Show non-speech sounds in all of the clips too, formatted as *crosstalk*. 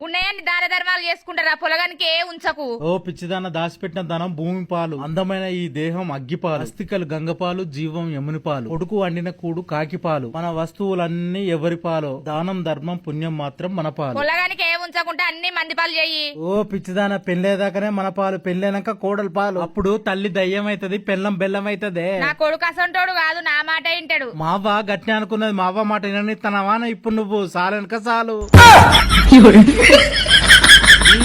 ఉన్నాయని దాన ధర్మాలు చేసుకుంటారా. పొలగానికి ఏ ఉంచకు. ఓ పిచ్చిదాన దాచిపెట్టిన ధనం భూమి పాలు. అందమైన ఈ దేహం అగ్గిపాలు అస్థికలు గంగపాలు జీవం యముని పాలు. కొడుకు వండిన కూడు కాకి పాలు. మన వస్తువులన్నీ ఎవరి పాలు? దానం ధర్మం పుణ్యం మాత్రం మన పాలు. పొలగానికి ఏ ఉంచకుంటే అన్ని మంది పాలు చెయ్యి ఓ పిచ్చిదాన పెళ్ళేదాకానే మన పాలు పెళ్ళైనాక కోడలు పాలు. అప్పుడు తల్లి దయ్యం అవుతుంది పెళ్ళం బెల్లం అవుతుంది నా కొడుకు అసంటోడు కాదు నా మాట వింటాడు మావ గట్టి అనుకున్నది మావ మాట వినని తనవాన ఇప్పుడు నువ్వు? సాలెనక చాలు *laughs*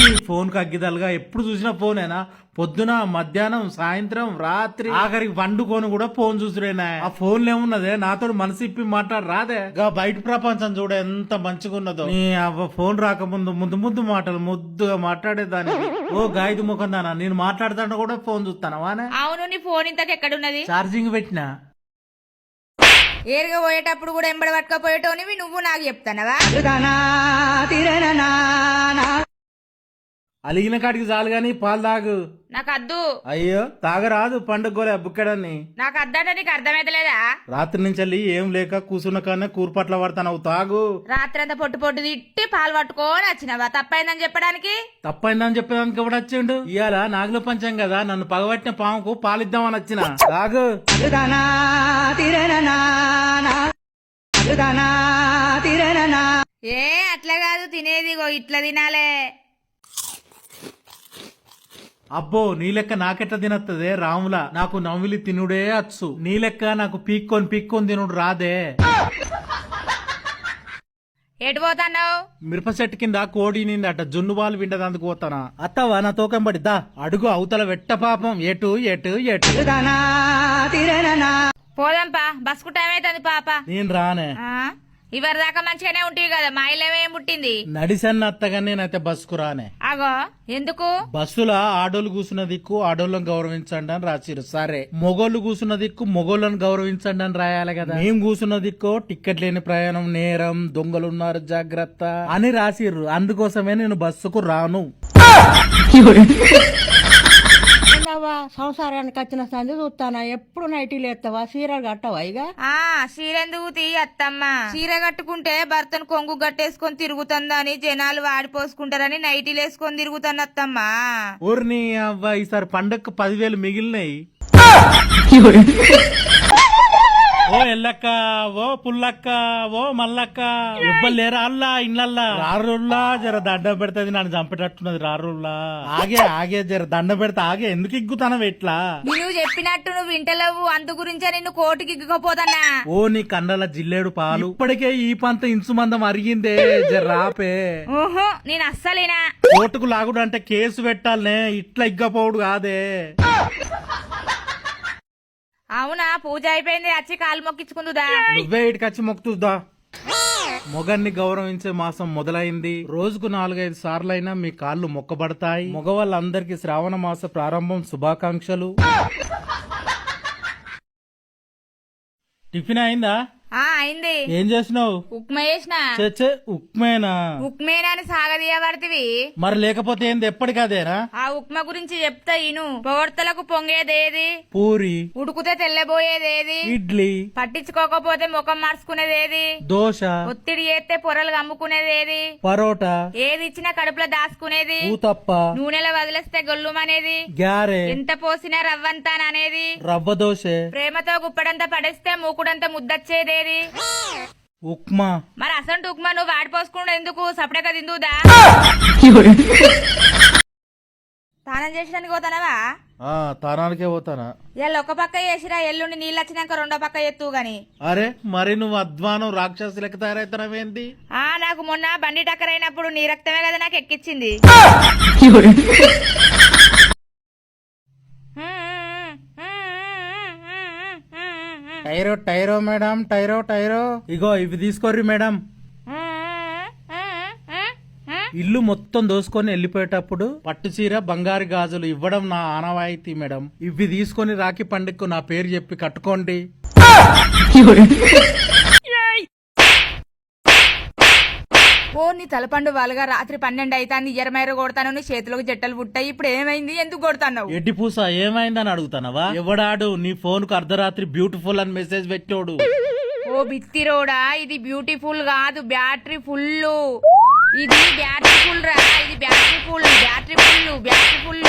ఈ ఫోన్కు అగ్గిదలుగా ఎప్పుడు చూసినా ఫోనేనా? పొద్దున మధ్యాహ్నం సాయంత్రం రాత్రి. ఆఖరికి వండుకొని కూడా ఫోన్ చూసుడేనా ఆ ఫోన్ ఏమున్నదే? నాతో మనసు ఇప్పి మాట్లాడు రాదే. గా బయట ప్రపంచం చూడ ఎంత మంచిగా ఉన్నదో ఫోన్ రాకముందు ముద్దు ముద్దు మాటలు ముద్దుగా మాట్లాడేదాన్ని. ఓ గాయదు ముఖం దానా నేను మాట్లాడుతాను కూడా ఫోన్ చూస్తాను? వానే? అవును నీ ఫోన్ ఇంతకు ఎక్కడున్నది? ఛార్జింగ్ పెట్టినా? ఏరుగా పోయేటప్పుడు కూడా ఎంబడి పట్టుకపోయేటోనివి నువ్వు నాకు చెప్తానవా? అలిగిన కాడికి చాలు గాని పాలు తాగు. నాకు అద్దు అయ్యో తాగరాదు పండుగ గోలే బుక్కడాన్ని. నాకు అద్దంటే నీకు అర్థమైతలేదా? రాత్రి నుంచి వెళ్ళి ఏం లేక కూసున్న కానీ కూరపట్ల పడతావు తాగు. రాత్రంతా పొట్టు పొట్టు తిట్టి పాలు పట్టుకొని వచ్చినవా? తప్పైందని చెప్పడానికి? తప్పైందని చెప్పేదానికి ఎవడు వచ్చిండు? ఇవాళ నాగుల పంచం కదా నన్ను పగబట్టిన పాముకు పాలిద్దామని వచ్చిన. తాగు. ఏ అట్లా కాదు తినేది ఇట్లా తినాలే. అబ్బో నీ లెక్క నాకెట్లా తినత్తదే? రాముల నాకు నవ్విలి తినుడే అచ్చు. నీ లెక్క నాకు పీక్కొని పీక్కొని తినుడు రాదే. ఎటు పోతాన్నావు? మిరప చెట్టు కింద కోడి నిందట జున్ను బాలు విండదందుకు పోతానా? అత్తవా నా తూకం పడిద్దా అడుగు అవతల వెట్ట పాపం. ఎటు ఎటు ఎటు పోదాంపా బస్కు టైం అవుతుంది పాప. నేను రానే? ఇవరి దాకా మంచిగానే ఉంటుంది కదా. మా ఇల్లేమేం పుట్టింది? నడిసన్న అత్తగా నేనైతే బస్సుకు రానే. అగో ఎందుకు? బస్సుల ఆడోళ్ళు కూసున్న దిక్కు ఆడోళ్ళని గౌరవించండి అని రాసిరు. సరే మొగోళ్ళు కూసున్న దిక్కు మొగోళ్ళని గౌరవించండి అని రాయాలి కదా. మేము కూసున్న దిక్కు టికెట్ లేని ప్రయాణం నేరం దొంగలున్నారు జాగ్రత్త అని రాసిర్రు అందుకోసమే నేను బస్సుకు రాను. *laughs* ఏందవ్వా సంసారానికి వచ్చిన సంది చూస్తానా? ఎప్పుడు నైటీలు ఎత్తావా? చీరలు కట్టవా ఇక? ఆ చీరెందుకు తీ అత్తమ్మ. చీర కట్టుకుంటే భర్తను కొంగు గట్టేసుకొని తిరుగుతుందని జనాలు వాడిపోసుకుంటారని నైటీలు వేసుకొని తిరుగుతాను అత్తమ్మ. ఊరిని అవ్వ ఈసారి పండగకు పదివేలు మిగిలినాయి. *laughs* ఓ ఎల్లక్క ఓ పుల్లక్క ఓ మల్లక్క. ఎవ్వరు లేరా అల్లా ఇళ్ళల్లా? రారుల్లా జర దండం పెడతది నన్ను చంపేటట్టున్నది రారుల్లా. ఆగే ఆగే జర దండం పెడతా ఆగే. ఎందుకు ఇగ్గుతానవు ఎట్లా నువ్వు చెప్పినట్టు నువ్వు వింటలేవు. అందు గురించే నిన్ను కోటికి ఇగ్గుకపోతానా ఓ నీ కన్నల జిల్లేడు పాలు. ఇప్పటికే ఈ పంత ఇంచు మందం అరిగిందే జర రాపే. ఊహు నేను అస్సలేనా? కోర్టుకు లాగుడు అంటే కేసు పెట్టాలనే ఇట్లా ఇగ్గపోవుడు కాదే. అవునా? పూజ అయిపోయింది. వచ్చి కాలు మొక్కించుకుందుదా? నువ్వే ఇటుకొచ్చి మొక్కుతుందా? మొగన్ని గౌరవించే మాసం మొదలైంది. రోజుకు నాలుగైదు సార్లైనా మీ కాళ్ళు మొక్కబడతాయి. మగవాళ్ళందరికీ శ్రావణ మాస ప్రారంభం శుభాకాంక్షలు. టిఫిన్ అయిందా? అయింది. ఏం చేసినావు ఉప్మా చేసిన. చచ్చే ఉప్మేనా? ఉప్మేనాని సాగదీయబడితివి. మరి లేకపోతే ఏంది ఎప్పటికదేనా ఆ ఉప్మా గురించి చెప్తా ఇను. పొగడ్తలకు పొంగేదేది పూరి. ఉడుకుతే తెల్లబోయేదేది ఇడ్లీ. పట్టించుకోకపోతే ముఖం మార్చుకునేదేది దోశ. ఒత్తిడి చేస్తే పొరలు కమ్ముకునేదేది పరోటా. ఏది ఇచ్చినా కడుపులో దాచుకునేది? ఊతప్ప. నూనెలో వదిలేస్తే గొల్లుమనేది? గ్యారె. ఎంత పోసినా రవ్వంతాననేది? రవ్వ దోశ. ప్రేమతో గుప్పడంతా పడేస్తే మూకుడంతా ముద్దచ్చేదేది ఉప్మా. మరి అసంటు ఉప్మా నువ్వు వాడిపోసుకుండా ఎందుకు? సపడక తిందుదా స్నానం చేసడానికి పోతానవా? ఆ తానానికే పోతానా? ఇవాళ ఒక పక్క చేసిరా ఎల్లుండి నీళ్ళు వచ్చినాక రెండో పక్క ఎత్తు గాని. అరే మరి నువ్వు అధ్వానం రాక్షసు లెక్క తయారైతున్నావేంది ఆ నాకు మొన్న బండి టక్కర్ అయినప్పుడు నీ రక్తమే కదా నాకు ఎక్కిచ్చింది. *laughs* *laughs* టైరో టైరో మేడం టైరో టైరో. ఇగో ఇవి తీసుకోర్రి మేడం. ఇల్లు మొత్తం దోసుకొని వెళ్ళిపోయేటప్పుడు పట్టు చీర బంగారు గాజులు ఇవ్వడం నా ఆనవాయితీ మేడం. ఇవి తీసుకొని రాఖీ పండుగకు నా పేరు చెప్పి కట్టుకోండి. *laughs* ఓ నీ తలపండు వాళ్ళగా రాత్రి పన్నెండు అయితాంది ఇయరమైర కొడతాను నీ చేతిలోకి జట్టలు పుట్టాయి. ఇప్పుడు ఏమైంది? ఎందుకు కొడతావు ఎడ్డి పూస ఏమైందని అడుగుతానవా? ఎవడాడు? నీ ఫోన్కు అర్ధరాత్రి బ్యూటిఫుల్ అని మెసేజ్ పెట్టాడు ఓ బిత్తిరోడా ఇది బ్యూటిఫుల్ కాదు బ్యాటరీ ఫుల్ ఇది బ్యాటరీ ఫుల్ రా ఇది battery full battery full battery full